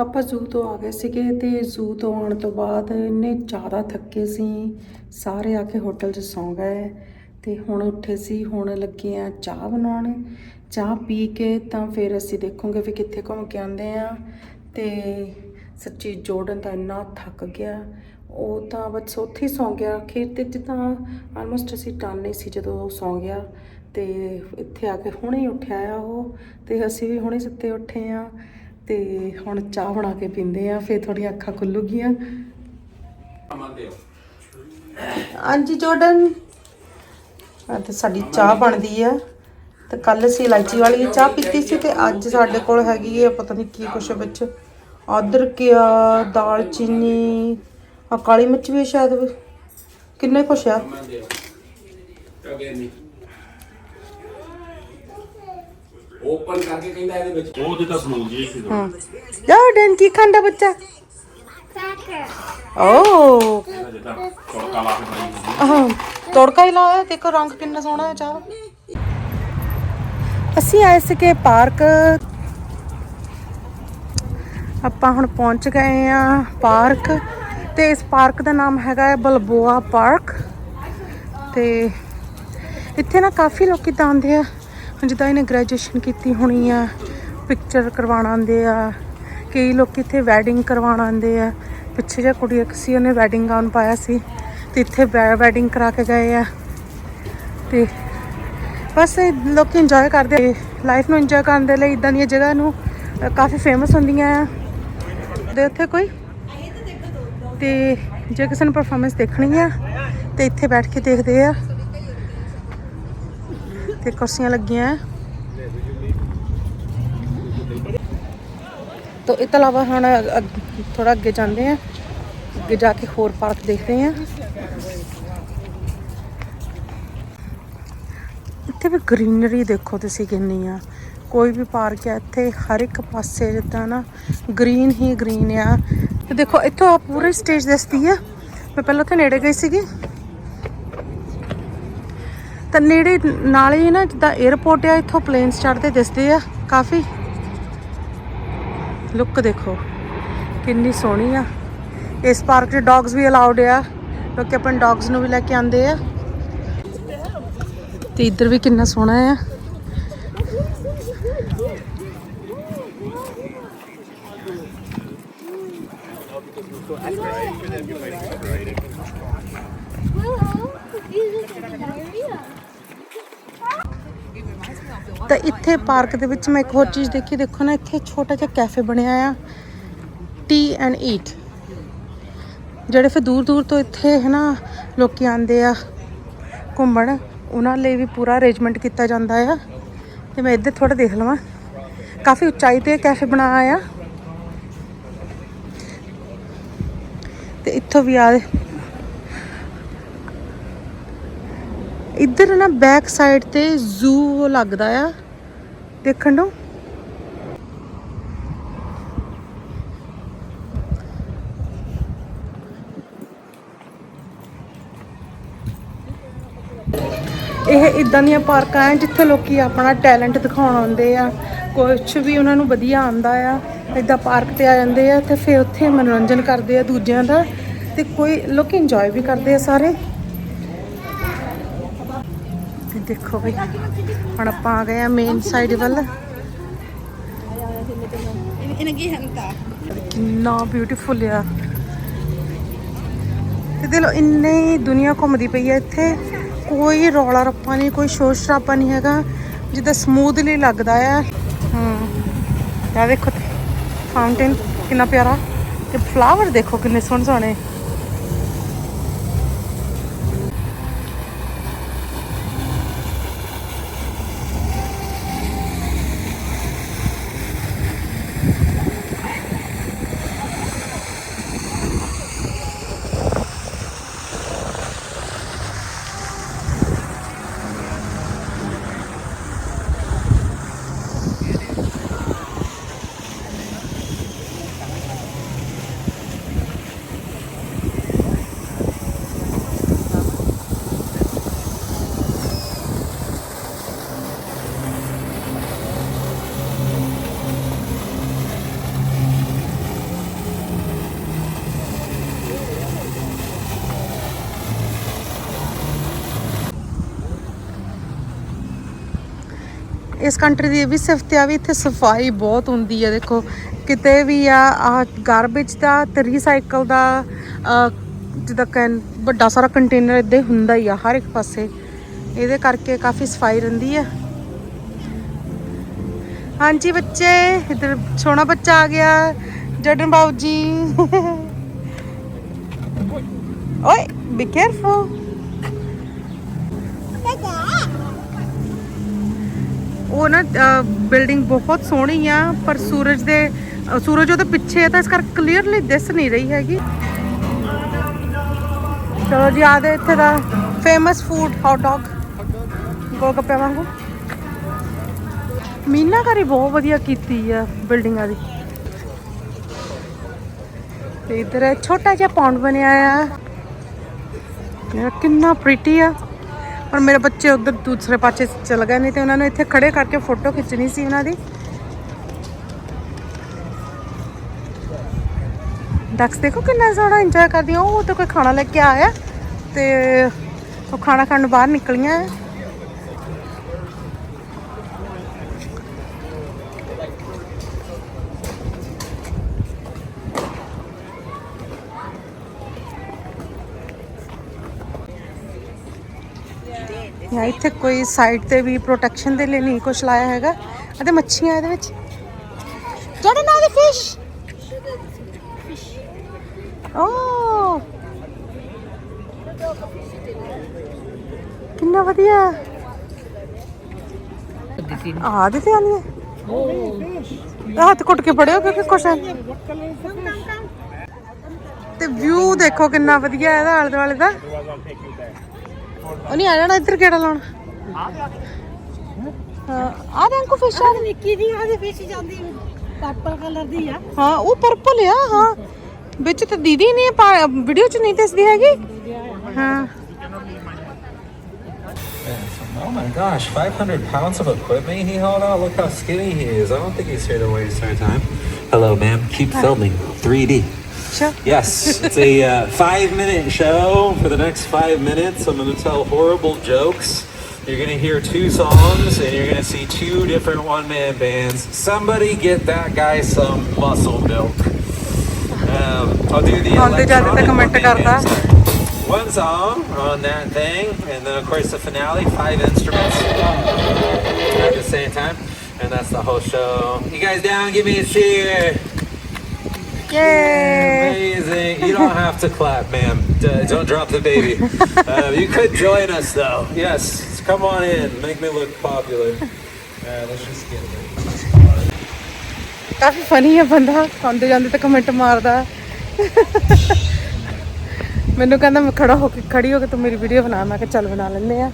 ਆਪਾਂ ਜ਼ੂ ਤੋਂ ਆ ਗਏ ਸੀਗੇ ਤੇ ਜ਼ੂ ਤੋਂ ਆਉਣ ਤੋਂ ਬਾਅਦ ਇੰਨੇ ਜ਼ਿਆਦਾ ਥੱਕੇ ਸੀ। ਸਾਰੇ ਆ ਕੇ ਹੋਟਲ 'ਚ ਸੌਂ ਗਏ ਤੇ ਹੁਣ ਉੱਠੇ ਸੀ, ਹੁਣ ਲੱਗੇ ਆ ਚਾਹ ਬਣਾਉਣ। ਚਾਹ ਪੀ ਕੇ ਤਾਂ ਫਿਰ ਅਸੀਂ ਦੇਖਾਂਗੇ ਵੀ ਕਿੱਥੇ ਘੁੰਮ ਕੇ ਆਉਂਦੇ ਆ। ਤੇ ਸੱਚੀ ਜੋੜਨ ਤਾਂ ਇੰਨਾ ਥੱਕ ਗਿਆ, ਉਹ ਤਾਂ ਬਸ ਉੱਥੇ ਹੀ ਸੌਂ ਗਿਆ। ਅਖੀਰ ਤੇ ਜਿੱਦਾਂ ਆਲਮੋਸਟ ਅਸੀਂ ਟਾਨੇ ਸੀ ਜਦੋਂ ਉਹ ਸੌਂ ਗਿਆ ਤੇ ਇੱਥੇ ਆ ਕੇ ਹੁਣੇ ਉੱਠਿਆ ਆ ਉਹ ਤੇ ਅਸੀਂ ਵੀ ਹੁਣੇ ਸੁੱਤੇ ਉੱਠੇ ਆ। ਤੇ ਹੁਣ ਚਾਹ ਬਣਾ ਕੇ ਪੀਂਦੇ ਆ, ਫਿਰ ਥੋੜੀਆਂ ਅੱਖਾਂ ਖੁੱਲੂਗੀਆਂ। ਹਾਂਜੀ, ਜੋਰਡਨ। ਤੇ ਸਾਡੀ ਚਾਹ ਬਣਦੀ ਆ। ਤੇ ਕੱਲ ਅਸੀਂ ਇਲਾਇਚੀ ਵਾਲੀ ਚਾਹ ਪੀਤੀ ਸੀ ਤੇ ਅੱਜ ਸਾਡੇ ਕੋਲ ਹੈਗੀ ਹੈ ਪਤਾ ਨਹੀਂ ਕੀ ਕੁਛ ਵਿੱਚ। ਅਦਰਕ ਆ ਦਾਲ ਆ ਕਾਲੀ ਮਿਰਚ ਵੀ ਸ਼ਾਇਦ। ਕਿੰਨੇ ਕੁਛ ਆ? ਓਪਨ ਕਰਕੇ ਕਹਿੰਦਾ ਇਹਦੇ ਵਿੱਚ। ਉਹ ਤੇ ਤਾਂ ਸਮੂਹ ਜੀ ਸੀ ਹਾਂ। ਜੋਰਡਨ ਕੀ ਖਾਂਦਾ ਬੱਚਾ. ਓ। ਜਿੱਦਾਂ ਤੜਕਾ ਲਾ ਕੇ ਬਣਾਈ ਹੁੰਦੀ ਆਹ ਤੜਕਾ ਹੀ ਲਾਇਆ ਦੇਖੋ ਰੰਗ ਕਿੰਨਾ ਸੋਹਣਾ ਹੈ ਚਾਹ। ਦਾ। ਅਸੀਂ ਆਏ ਸੀਗੇ ਪਾਰਕ। ਆਪਾਂ ਹੁਣ ਪਹੁੰਚ ਗਏ ਆ ਪਾਰਕ ਤੇ ਇਸ ਪਾਰਕ ਦਾ ਨਾਮ ਹੈਗਾ ਹੈ ਬਲਬੋਆ ਪਾਰਕ। ਤੇ ਇੱਥੇ ਨਾ ਕਾਫੀ ਲੋਕੀ ਤਾਂ ਆਉਂਦੇ ਆ। ਜਿੱਦਾਂ ਇਹਨੇ ਗ੍ਰੈਜੂਏਸ਼ਨ ਕੀਤੀ ਹੋਣੀ ਆ ਪਿਕਚਰ ਕਰਵਾਉਣ ਆਉਂਦੇ ਆ, ਕਈ ਲੋਕ ਇੱਥੇ ਵੈਡਿੰਗ ਕਰਵਾਉਣ ਆਉਂਦੇ ਆ, ਪਿੱਛੇ ਜਿਹਾ ਕੁੜੀ ਇੱਕ ਸੀ, ਉਹਨੇ ਵੈਡਿੰਗ ਗਾਊਨ ਪਾਇਆ ਸੀ ਤੇ ਇੱਥੇ ਵੈਡਿੰਗ ਕਰਾ ਕੇ ਗਏ ਆ ਤੇ ਬਸ ਲੋਕ ਇੰਜੋਏ ਕਰਦੇ ਲਾਈਫ ਨੂੰ ਇੰਜੋਏ ਕਰਨ ਦੇ ਲਈ ਇਦਾਂ ਦੀਆਂ ਜਗ੍ਹਾ ਨੂੰ ਕਾਫੀ ਫੇਮਸ ਹੁੰਦੀਆਂ ਆ। ਦੇ ਉੱਥੇ ਕੋਈ? ਤੇ ਜੇ ਕਿਸੇ ਨੂੰ ਪਰਫਾਰਮੈਂਸ ਦੇਖਣੀ ਆ, ਤੇ ਇੱਥੇ ਬੈਠ ਕੇ ਦੇਖਦੇ ਆ। ਤੇ ਕੁਰਸੀਆਂ ਲੱਗੀਆਂ ਤੋ ਇਹ ਤੋਂ ਇਲਾਵਾ ਹੁਣ ਥੋੜਾ ਅੱਗੇ ਜਾਂਦੇ ਆ। ਅੱਗੇ ਜਾ ਕੇ ਹੋਰ ਪਾਰਕ ਦੇਖਦੇ ਆ। ਇੱਥੇ ਵੀ ਗ੍ਰੀਨਰੀ ਦੇਖੋ ਤੁਸੀਂ ਕਿੰਨੀ ਆ। ਕੋਈ ਵੀ ਪਾਰਕ ਆ, ਇੱਥੇ ਹਰ ਇੱਕ ਪਾਸੇ ਜਿੱਦਾਂ ਨਾ ਗ੍ਰੀਨ ਹੀ ਗ੍ਰੀਨ ਆ। ਤੇ ਦੇਖੋ, ਇੱਥੋਂ ਆ ਪੂਰੀ ਸਟੇਜ ਦਿਸਦੀ ਆ। ਮੈਂ ਪਹਿਲਾਂ ਉੱਥੇ ਨੇੜੇ ਗਈ ਸੀਗੀ। ਤਾਂ ਨੇੜੇ ਨਾਲ ਹੀ ਨਾ ਜਿੱਦਾਂ 에어ਪੋਰਟ ਆ, ਇੱਥੋਂ ਪਲੇਨਸ ਚੜ੍ਹਦੇ ਦਿਸਦੇ ਆ, ਕਾਫੀ। ਲੁੱਕ ਦੇਖੋ, ਕਿੰਨੀ ਸੋਹਣੀ ਆ। ਇਸ ਪਾਰਕ 'ਚ ਡੌਗਸ ਵੀ ਅਲਾਉਡ ਆ, ਲੋਕੀ ਆਪਣੇ ਡੌਗਸ ਨੂੰ ਵੀ ਲੈ ਕੇ ਆਉਂਦੇ ਆ। ਤੇ ਇੱਧਰ ਵੀ ਕਿੰਨਾ ਸੋਹਣਾ ਆ। These are diarrhea. ਤਾਂ ਇੱਥੇ ਪਾਰਕ ਦੇ ਵਿੱਚ ਮੈਂ ਇੱਕ ਹੋਰ ਚੀਜ਼ ਦੇਖੀ, ਦੇਖੋ ਨਾ, ਇੱਥੇ ਛੋਟਾ ਜਿਹਾ ਕੈਫੇ ਬਣਿਆ ਆ ਟੀ ਐਂਡ ਈਟ ਜਿਹੜੇ ਫਿਰ ਦੂਰ ਦੂਰ ਤੋਂ ਇੱਥੇ, ਹੈ ਨਾ, ਲੋਕੀ ਆਉਂਦੇ ਆ ਘੁੰਮਣ, ਉਹਨਾਂ ਲਈ ਵੀ ਪੂਰਾ ਅਰੇਂਜਮੈਂਟ ਕੀਤਾ ਜਾਂਦਾ ਆ। ਤੇ ਮੈਂ ਇੱਧਰ ਥੋੜਾ ਦੇਖ ਲਵਾਂ। ਕਾਫੀ ਉਚਾਈ ਤੇ ਕੈਫੇ ਬਣਾਇਆ ਆ। ਤੇ ਇੱਥੋਂ ਵੀ ਆ ਇੱਧਰ ਨਾ ਬੈਕ ਸਾਈਡ ਤੇ ਜ਼ੂ ਲੱਗਦਾ ਆ। ਦੇਖਣ ਨੂੰ ਇਹ ਇਦਾਂ ਦੀਆਂ ਪਾਰਕਾਂ ਆ ਜਿੱਥੇ ਲੋਕੀ ਆਪਣਾ ਟੈਲੈਂਟ ਦਿਖਾਉਣ ਆਉਂਦੇ ਆ। ਕੁਝ ਵੀ ਉਹਨਾਂ ਨੂੰ ਵਧੀਆ ਆਉਂਦਾ ਆ। ਇਦਾਂ ਪਾਰਕ ਤੇ ਆ ਜਾਂਦੇ ਆ ਤੇ ਫਿਰ ਉੱਥੇ ਮਨੋਰੰਜਨ ਕਰਦੇ ਆ ਦੂਜਿਆਂ ਦਾ ਤੇ ਕੋਈ ਲੋਕੀ ਇੰਜੋਏ ਵੀ ਕਰਦੇ ਆ ਸਾਰੇ। ਦੇਖੋ ਬਈ ਹੁਣ ਆਪਾਂ ਆ ਗਏ ਆ ਮੇਨ ਸਾਈਡ ਵੱਲ। ਕਿੰਨਾ ਬਿਊਟੀਫੁਲ ਆ। ਤੇ ਦੇ ਲੋ ਇੰਨੇ ਦੁਨੀਆ ਘੁੰਮਦੀ ਪਈ ਆ ਇੱਥੇ। ਕੋਈ ਰੌਲਾ ਰੱਪਾ ਨਹੀਂ, ਕੋਈ ਸ਼ੋਰ ਸ਼ਰਾਬਾ ਨਹੀਂ ਹੈਗਾ। ਜਿੱਦਾਂ ਸਮੂਥਲੀ ਲੱਗਦਾ ਆ। ਹੂੰ। ਆ ਦੇਖੋ ਫਾਊਂਟੇਨ ਕਿੰਨਾ ਪਿਆਰਾ। ਤੇ ਫਲਾਵਰ ਦੇਖੋ ਕਿੰਨੇ ਸੋਹਣੇ ਸੋਹਣੇ ਇਸ ਕੰਟਰੀ ਦੀ ਇਹ ਵੀ ਸਿਫਤ ਆ ਵੀ ਇੱਥੇ ਸਫ਼ਾਈ ਬਹੁਤ ਹੁੰਦੀ ਹੈ ਦੇਖੋ, ਕਿਤੇ ਵੀ ਆ ਆ ਗਾਰਬੇਜ ਦਾ ਤੇ ਰੀਸਾਈਕਲ ਦਾ ਜਿੱਦਾਂ ਕਹਿੰ ਵੱਡਾ ਸਾਰਾ ਕੰਟੇਨਰ ਇੱਦਾਂ ਹੀ ਹੁੰਦਾ ਹੀ ਆ, ਹਰ ਇੱਕ ਪਾਸੇ। ਇਹਦੇ ਕਰਕੇ ਕਾਫੀ ਸਫ਼ਾਈ ਰਹਿੰਦੀ ਆ। ਹਾਂਜੀ ਬੱਚੇ, ਇਧਰ ਸੋਹਣਾ ਬੱਚਾ ਆ ਗਿਆ, ਜਡਨ ਬਾਬੂ ਜੀ। ਓਏ ਬੀ ਕੇਅਰਫੁਲ ਉਹ ਨਾ ਬਿਲਡਿੰਗ ਬਹੁਤ ਸੋਹਣੀ ਆ ਪਰ ਸੂਰਜ ਦੇ ਅ, ਸੂਰਜ ਉਹਦੇ ਪਿੱਛੇ ਆ ਤਾਂ ਇਸ ਕਰਕੇ ਕਲੀਅਰਲੀ ਦਿਸ ਨਹੀਂ ਰਹੀ ਹੈਗੀ। ਚਲੋ ਜੀ ਆ ਦੇ ਇੱਥੇ ਦਾ famous food hot dog golgappe ਵਾਂਗੂ। ਮੀਨਾਕਾਰੀ ਬਹੁਤ ਵਧੀਆ ਕੀਤੀ ਆ ਬਿਲਡਿੰਗਾਂ ਦੀ। ਤੇ ਇਧਰ ਇਹ ਛੋਟਾ ਜਿਹਾ ਪੌਂਡ ਬਣਿਆ ਆ। ਯਾਰ ਕਿੰਨਾ ਪ੍ਰੀਟੀ ਆ। ਪਰ ਮੇਰੇ ਬੱਚੇ ਉਧਰ ਦੂਸਰੇ ਪਾਸੇ ਚਲ ਗਏ ਨਹੀਂ ਤੇ ਉਹਨਾਂ ਨੂੰ ਇੱਥੇ ਖੜੇ ਕਰਕੇ ਫੋਟੋ ਖਿੱਚਣੀ ਸੀ ਉਹਨਾਂ ਦੀ। ਡਕਸ ਦੇਖੋ ਕਿੰਨਾ ਸੋਹਣਾ ਇੰਜੋਏ ਕਰਦੀਆਂ, ਉਹ ਤਾਂ ਕੋਈ ਖਾਣਾ ਲੈ ਕੇ ਆਇਆ ਤੇ ਉਹ ਖਾਣਾ ਖਾਣ ਨੂੰ ਬਾਹਰ ਨਿਕਲੀਆਂ। ਯਾ ਇੱਥੇ ਕੋਈ ਸਾਈਡ ਤੇ ਵੀ ਪ੍ਰੋਟੈਕਸ਼ਨ ਦੇ ਲਈ ਨਹੀਂ ਕੁਝ ਲਾਇਆ ਹੈਗਾ। ਅਤੇ ਮੱਛੀਆਂ ਇਹਦੇ ਵਿੱਚ। ਜਿਹੜੇ ਨਾਲ ਫਿਸ਼ ਓ oh! ਕਿੰਨਾ ਵਧੀਆ। ਆ ਦੇ ਤੇ ਆਨੀ ਹੈ। ਹੱਥ ਕੁੱਟ ਕੇ ਫੜਿਓ ਕਿਉਂਕਿ ਕੁਛ ਤੇ ਵਿਊ ਦੇਖੋ ਕਿੰਨਾ ਵਧੀਆ ਇਹਦਾ ਆਲੇ ਦੁਆਲੇ ਦਾ। ਉਹ ਨਹੀਂ ਆ ਜਾਣਾ ਇੱਧਰ ਕਿਹੜਾ ਲਾਉਣਾ ਆ ਦੇ ਅੰਕੂ ਫਿਸ਼ ਆ ਨਿੱਕੀ ਦੀ ਉਹਦੀ ਫਿਸ਼ ਜਾਂਦੀ ਪਰਪਲ ਕਲਰ ਦੀ ਆ ਹਾਂ ਉਹ ਪਰਪਲ ਆ ਹਾਂ ਵਿੱਚ ਤਾਂ ਦੀਦੀ ਨਹੀਂ ਵੀਡੀਓ ਚ ਨਹੀਂ ਦੱਸਦੀ ਹੈਗੀ ਹਾਂ Oh my gosh, 500 pounds of equipment he hauled out. Look how skinny he is. I don't think he's here to waste our time. Hello, ma'am. Keep filming. 3D. show? Yes, it's a uh, five minute show. For the next five minutes, I'm going to tell horrible jokes. You're going to hear two songs and you're going to see two different one man bands. Somebody get that guy some muscle milk. Um, I'll do the electronic one song on that thing, and then of course the finale, five instruments at the same time, and that's the whole show. You guys down? Give me a cheer. Yay! Amazing. You don't have to clap, ma'am. D- don't drop the baby. Uh, you could join us though. Yes, come on in. Make me look popular. Alright, let's just get it. ਕਾਫੀ funny ਹੈ ਬੰਦਾ ਆਉਂਦੇ ਜਾਂਦੇ ਤਾਂ comment ਮਾਰਦਾ ਮੈਨੂੰ ਕਹਿੰਦਾ ਮੈਂ ਖੜਾ ਹੋ ਕੇ ਖੜੀ ਹੋ ਕੇ ਤੂੰ ਮੇਰੀ ਵੀਡੀਓ ਬਣਾ ਮੈਂ ਕਿਹਾ ਚੱਲ ਬਣਾ ਲੈਂਦੇ ਆ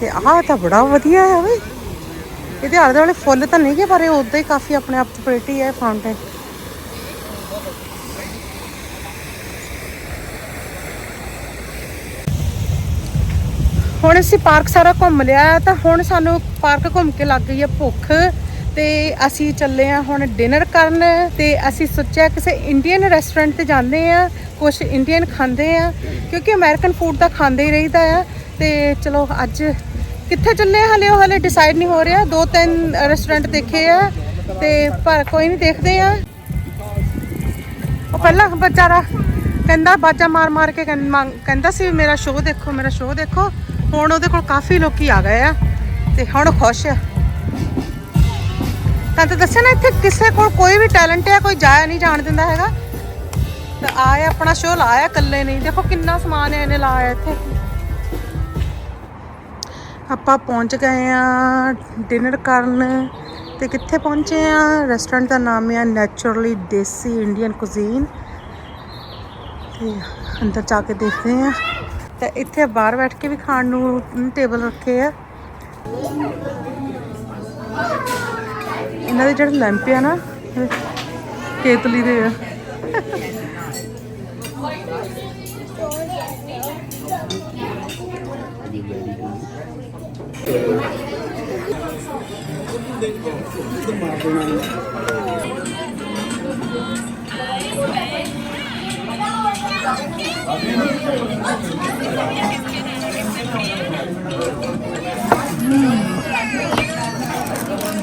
ਤੇ ਆਹ ਤਾਂ ਬੜਾ ਵਧੀਆ ਹੈ ਵੇ ਇਹਦੇ ਆਲੇ ਦੁਆਲੇ ਫੁੱਲ ਤਾਂ ਨਹੀਂ ਗੇ ਪਰ ਇਹ ਉਦਾਂ ਹੀ ਕਾਫੀ ਆਪਣੇ ਆਪ ਚ ਪ੍ਰੀਟੀ ਹੈ ਫਾਊਂਟੇਨ ਹੁਣ ਅਸੀਂ ਪਾਰਕ ਸਾਰਾ ਘੁੰਮ ਲਿਆ, ਤਾਂ ਹੁਣ ਸਾਨੂੰ ਪਾਰਕ ਘੁੰਮ ਕੇ ਲੱਗ ਗਈ ਹੈ ਭੁੱਖ, ਤੇ ਅਸੀਂ ਚੱਲੇ ਆ ਹੁਣ ਡਿਨਰ ਕਰਨ, ਤੇ ਅਸੀਂ ਸੋਚਿਆ ਕਿਸੇ ਇੰਡੀਅਨ ਰੈਸਟੋਰੈਂਟ ਤੇ ਜਾਂਦੇ ਆ ਕੁਝ ਇੰਡੀਅਨ ਖਾਂਦੇ ਆ ਕਿਉਂਕਿ ਅਮਰੀਕਨ ਫੂਡ ਤਾਂ ਖਾਂਦੇ ਹੀ ਰਹੀਦਾ ਆ, ਤੇ ਚਲੋ ਅੱਜ ਕਿੱਥੇ ਚੱਲੇ ਹਲੇ? ਉਹ ਹਲੇ ਡਿਸਾਈਡ ਨਹੀਂ ਹੋ ਰਿਹਾ। ਦੋ ਤਿੰਨ ਰੈਸਟੋਰੈਂਟ ਦੇਖੇ ਆ ਤੇ ਪਰ ਕੋਈ ਨਹੀਂ ਦੇਖਦੇ ਆ। ਉਹ ਪਹਿਲਾਂ ਵਿਚਾਰਾ ਕਹਿੰਦਾ, ਬਾਜਾ ਮਾਰ ਮਾਰ ਕੇ ਕਹਿੰਦਾ ਸੀ, ਮੇਰਾ ਸ਼ੋਅ ਦੇਖੋ, ਮੇਰਾ ਸ਼ੋਅ ਦੇਖੋ। ਹੁਣ ਉਹਦੇ ਕੋਲ ਕਾਫੀ ਲੋਕੀ ਆ ਗਏ ਆ ਤੇ ਹੁਣ ਖੁਸ਼ ਆ। ਤਾਂ ਤੇ ਦੱਸਿਆ ਨਾ, ਇੱਥੇ ਕਿਸੇ ਕੋਲ ਕੋਈ ਵੀ ਟੈਲੈਂਟ ਹੈ ਕੋਈ ਜਾਇਆ ਨਹੀਂ ਜਾਣ ਦਿੰਦਾ ਹੈਗਾ। ਤਾਂ ਆਇਆ, ਆਪਣਾ ਸ਼ੋਅ ਲਾਇਆ, ਇਕੱਲੇ ਨਹੀਂ ਦੇਖੋ ਕਿੰਨਾ ਸਮਾਨ ਹੈ ਇਹਨੇ ਲਾਇਆ ਇੱਥੇ। ਆਪਾਂ ਪਹੁੰਚ ਗਏ ਆ ਡਿਨਰ ਕਰਨ ਤੇ ਕਿੱਥੇ ਪਹੁੰਚੇ ਆ? ਰੈਸਟੋਰੈਂਟ ਦਾ ਨਾਮ ਹੈ ਨੈਚੁਰਲੀ ਦੇਸੀ ਇੰਡੀਅਨ ਕੁਜ਼ੀਨ ਤੇ ਅੰਦਰ ਜਾ ਕੇ ਦੇਖਦੇ ਆ। ਤੇ ਇੱਥੇ ਬਾਹਰ ਬੈਠ ਕੇ ਵੀ ਖਾਣ ਨੂੰ ਟੇਬਲ ਰੱਖੇ ਆ। ਇਹਨਾਂ ਦੇ ਜਿਹੜੇ ਲੈਂਪ ਆ ਨਾ ਕੇਤਲੀ ਦੇ ਆ।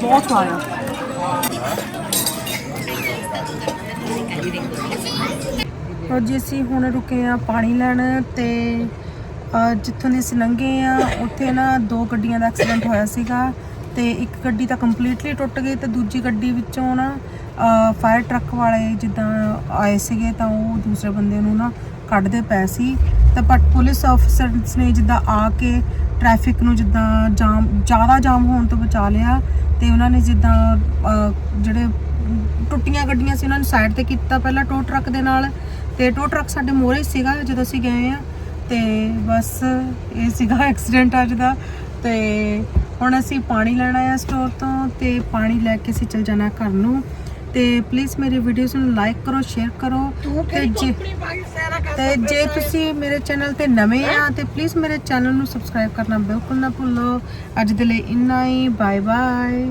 बहुत और जी अं हम रुके हैं पानी लैन तो ਜਿੱਥੋਂ ਦੀ ਅਸੀਂ ਲੰਘੇ ਆ, ਉੱਥੇ ਨਾ ਦੋ ਗੱਡੀਆਂ ਦਾ ਐਕਸੀਡੈਂਟ ਹੋਇਆ ਸੀਗਾ ਤੇ ਇੱਕ ਗੱਡੀ ਤਾਂ ਕੰਪਲੀਟਲੀ ਟੁੱਟ ਗਈ ਤੇ ਦੂਜੀ ਗੱਡੀ ਵਿੱਚੋਂ ਨਾ ਫਾਇਰ ਟਰੱਕ ਵਾਲੇ ਜਿੱਦਾਂ ਆਏ ਸੀਗੇ ਤਾਂ ਉਹ ਦੂਸਰੇ ਬੰਦੇ ਨੂੰ ਨਾ ਕੱਢਦੇ ਪਏ ਸੀ। ਤਾਂ ਬਟ ਪੁਲਿਸ ਆਫੀਸਰਸ ਨੇ ਜਿੱਦਾਂ ਆ ਕੇ ਟ੍ਰੈਫਿਕ ਨੂੰ ਜਿੱਦਾਂ ਜਾਮ, ਜ਼ਿਆਦਾ ਜਾਮ ਹੋਣ ਤੋਂ ਬਚਾ ਲਿਆ ਤੇ ਉਹਨਾਂ ਨੇ ਜਿੱਦਾਂ ਜਿਹੜੇ ਟੁੱਟੀਆਂ ਗੱਡੀਆਂ ਸੀ ਉਹਨਾਂ ਨੂੰ ਸਾਈਡ ਤੇ ਕੀਤਾ ਪਹਿਲਾਂ ਟੋ ਟਰੱਕ ਦੇ ਨਾਲ। ਤੇ ਟੋ ਟਰੱਕ ਸਾਡੇ ਮੋਰੇ ਸੀਗਾ ਜਦੋਂ ਅਸੀਂ ਗਏ ਆ ਤੇ ਬਸ ਇਹ ਸੀਗਾ ਐਕਸੀਡੈਂਟ ਅੱਜ ਦਾ ਤੇ ਹੁਣ ਅਸੀਂ ਪਾਣੀ ਲੈਣਾ ਆ ਸਟੋਰ ਤੋਂ ਤੇ ਪਾਣੀ ਲੈ ਕੇ ਅਸੀਂ ਚਲ ਜਾਣਾ ਘਰ ਨੂੰ। ਤੇ ਪਲੀਜ਼ ਮੇਰੀ ਵੀਡੀਓਜ਼ ਨੂੰ ਲਾਈਕ ਕਰੋ ਸ਼ੇਅਰ ਕਰੋ ਤੇ ਜੇ ਤੇ ਜੇ ਤੁਸੀਂ ਮੇਰੇ ਚੈਨਲ ਤੇ ਨਵੇਂ ਆ ਤੇ ਪਲੀਜ਼ ਮੇਰੇ ਚੈਨਲ ਨੂੰ ਸਬਸਕ੍ਰਾਈਬ ਕਰਨਾ ਬਿਲਕੁਲ ਨਾ ਭੁੱਲੋ। ਅੱਜ ਦੇ ਲਈ ਇੰਨਾ ਹੀ ਬਾਏ ਬਾਏ